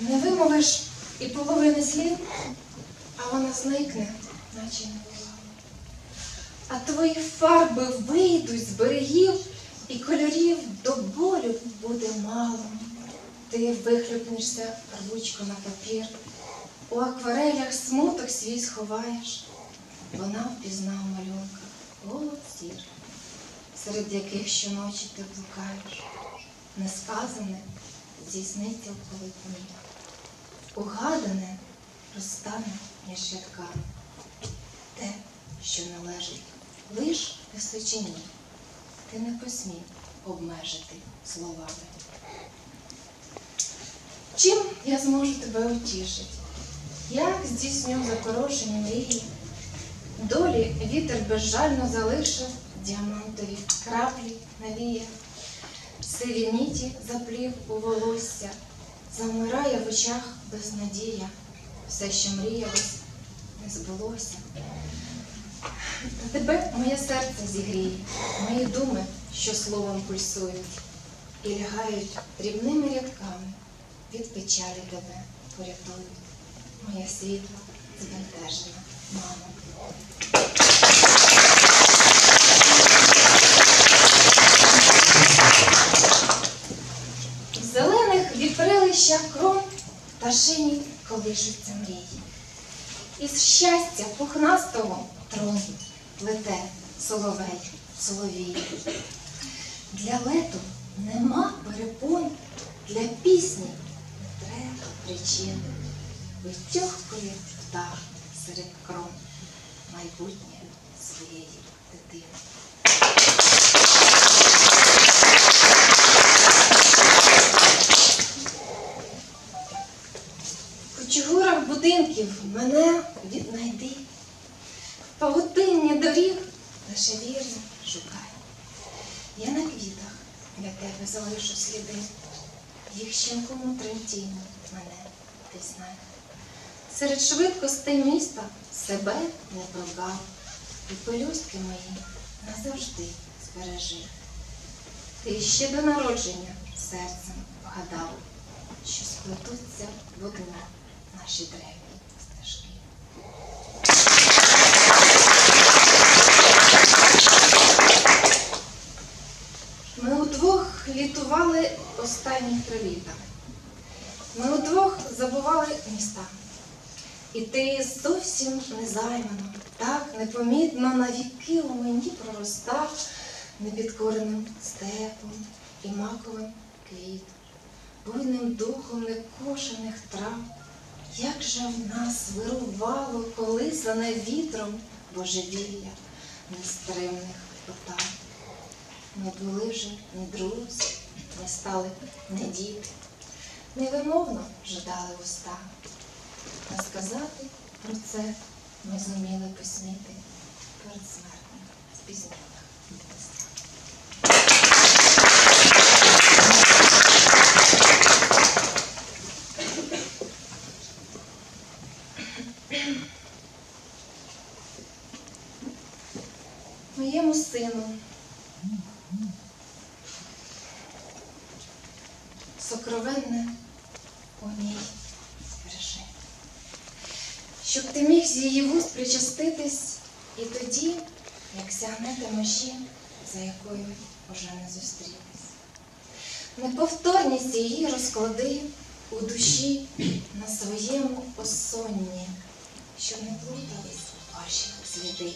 Не вимовиш і половини слів, а вона зникне, наче не була. А твої фарби вийдуть з берегів, і кольорів до болю буде мало. Ти вихлюпнешся ручку на папір, у акварелях смуток свій сховаєш. Вона впізнав в малюнках голод серед яких щоночі ти блукаєш. Несказане здійсниться в полотні. Угадане розтане між. Те, що належить лиш височині, ти не посмів обмежити словами. Чим я зможу тебе утішити? Як здійсню запорошені мрії? Долі вітер безжально залишив діамантові краплі навіяв, сиві ніті заплів у волосся, замирає в очах безнадія, все, що мріялось, не збулося. Та тебе моє серце зігріє, мої думи, що словом пульсують, і лягають дрібними рядками, від печалі тебе порятують. Моя світла збентежена, мамо. В зелених вітрилищах крон пташині колишуться мрії. Із щастя пухнастого трон плете соловей соловій. Для лету нема перепон, для пісні не треба причин. Витьохкує птах серед крон майбутнє своєї дитини. В будинків мене віднайди. В павутинні доріг лише вірно шукай. Я на квітах для тебе залишу сліди. Їх щенкому тремтінню мене пізнай. Серед швидкостей міста себе не прогав. І пелюстки мої назавжди збережи. Ти ще до народження серцем вгадав, що сплетуться в одно наші древні стежки. Ми удвох літували останні три літа. Ми удвох забували міста. І ти зовсім незаймано, так непомітно навіки у мені проростав непідкореним степом і маковим квітом, буйним духом некошених трав. Як же в нас вирувало колисане вітром божевілля нестримних потав. Ми були вже не друзі, не стали не діти, невимовно ждали уста. А сказати про це ми зуміли посміти перед смертним спізнілих сокровенне у ній збережи. Щоб ти міг з її вуст причаститись і тоді, як сягнете межі, за якою уже не зустрілись. Неповторність її розклади у душі на своєму осонні, щоб не плутались ваші сліди,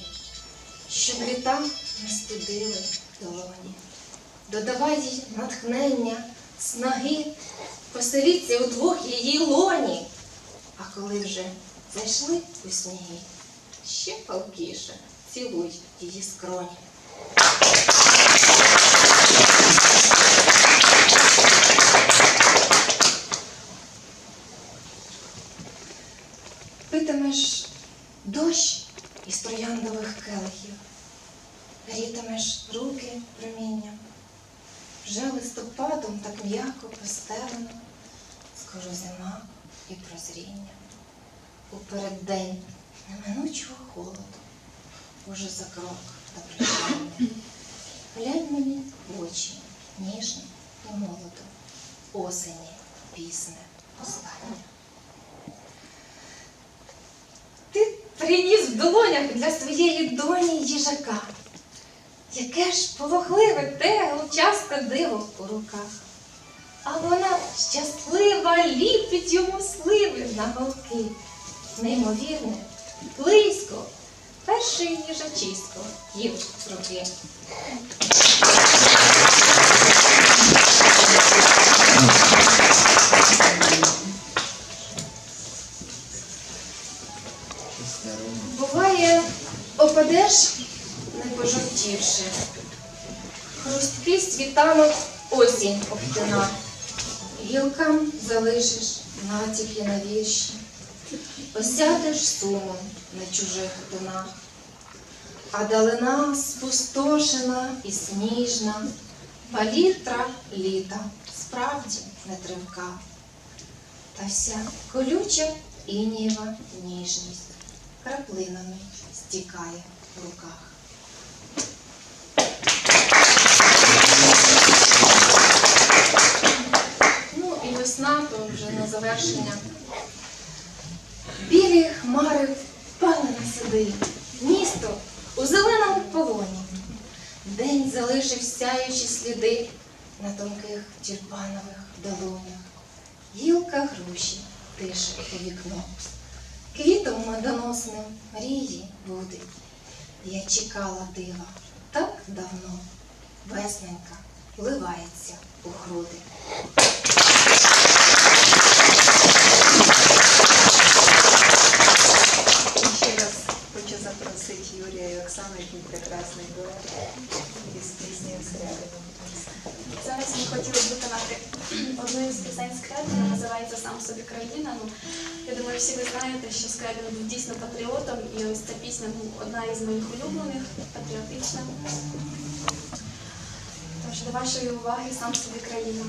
щоб літа не студили долоні. Додавай їй натхнення, снаги, поселіться удвох її лоні. А коли вже зайшли у сніги, ще палкіше цілуй її скроні. М'яко постелено, скоро зима і прозріння. У переддень неминучого холоду, уже за крок до прощання. Глянь мені в очі, ніжно і молодо, осені пісне остання. Ти приніс в долонях для своєї доні їжака. Яке ж полохливе те лучасте диво у руках. А вона щаслива ліпить йому сливи на голки. Неймовірне, близько, перший їжачисько їв з руки. Буває, опадеш, не пожовтівши. Хрусткий світанок осінь обтина. Гілкам залишиш натяки на вірші. Осядеш сумом на чужих тонах. А далина спустошена і сніжна, палітра літа справді не тривка. Та вся колюча інієва ніжність краплинами стікає в руках. Ну і весна, то вже на завершення. Білі хмари впали на сади, місто у зеленому полоні. День залишив сяючі сліди на тонких тюльпанових долонях. Гілка груші тише у вікно. Квітом медоносним мрії будуть. Я чекала дива так давно. Весненька вливається у груди. І ще раз хочу запросити Юрія і Оксану, який прекрасний дует із піснею «Скрябіна». Зараз ми хотіли б виконати одну із пісень Скрябіна, називається Сам собі країна. Ну, я думаю, всі ви знаєте, що Скрябін був дійсно патріотом, і ось ця пісня був одна із моїх улюблених, патріотична. Тож до вашої уваги сам собі країна.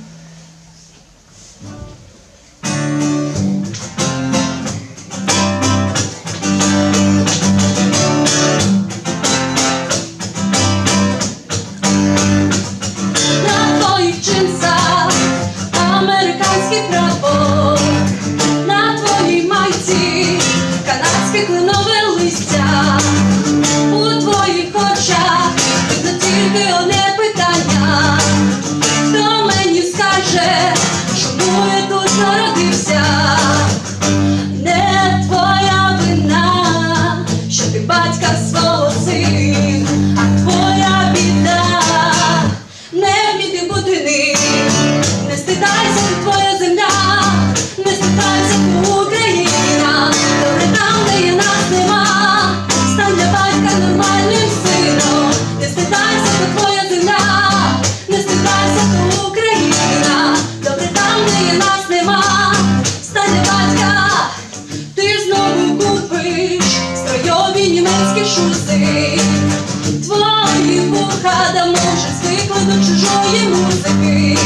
до чужої музики.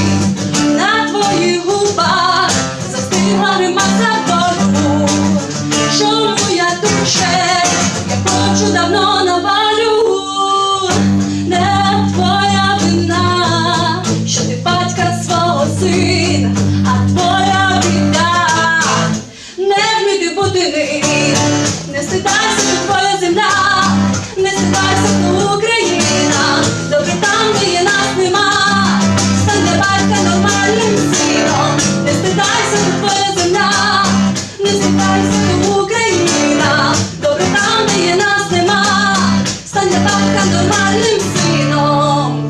батька нормальним сином.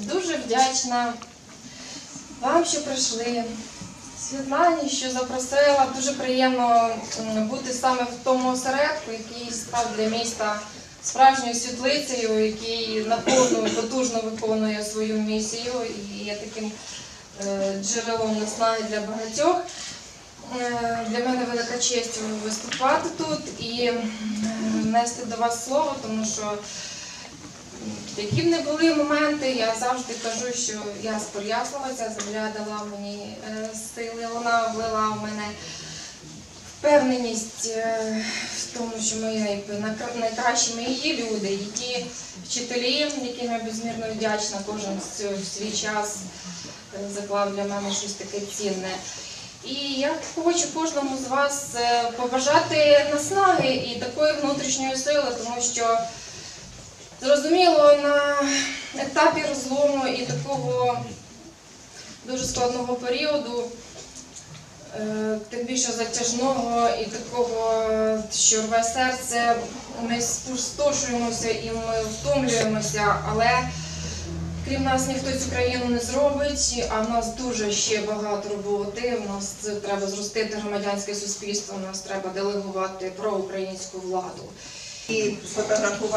Дуже вдячна вам, що прийшли. Світлані, що запросила. Дуже приємно бути саме в тому осередку, який став для міста справжньою світлицею, який наповну потужно виконує свою місію і є таким е, джерелом наснаги для багатьох. Е, Для мене велика честь виступати тут і е, нести до вас слово, тому що які б не були моменти, я завжди кажу, що я сприяслива, ця земля дала мені сили, вона влила в мене впевненість е, в тому, що ми найкращі ми є люди, і ті вчителі, яким я безмірно вдячна, кожен в свій час е, заклав для мене щось таке цінне. І я хочу кожному з вас е, побажати наснаги і такої внутрішньої сили, тому що зрозуміло на етапі розлому і такого дуже складного періоду, тим більше затяжного і такого, що рве серце, ми спустошуємося і ми втомлюємося, але крім нас ніхто цю країну не зробить, а в нас дуже ще багато роботи. В нас треба зростити громадянське суспільство, в нас треба делегувати проукраїнську владу. І фотографувати.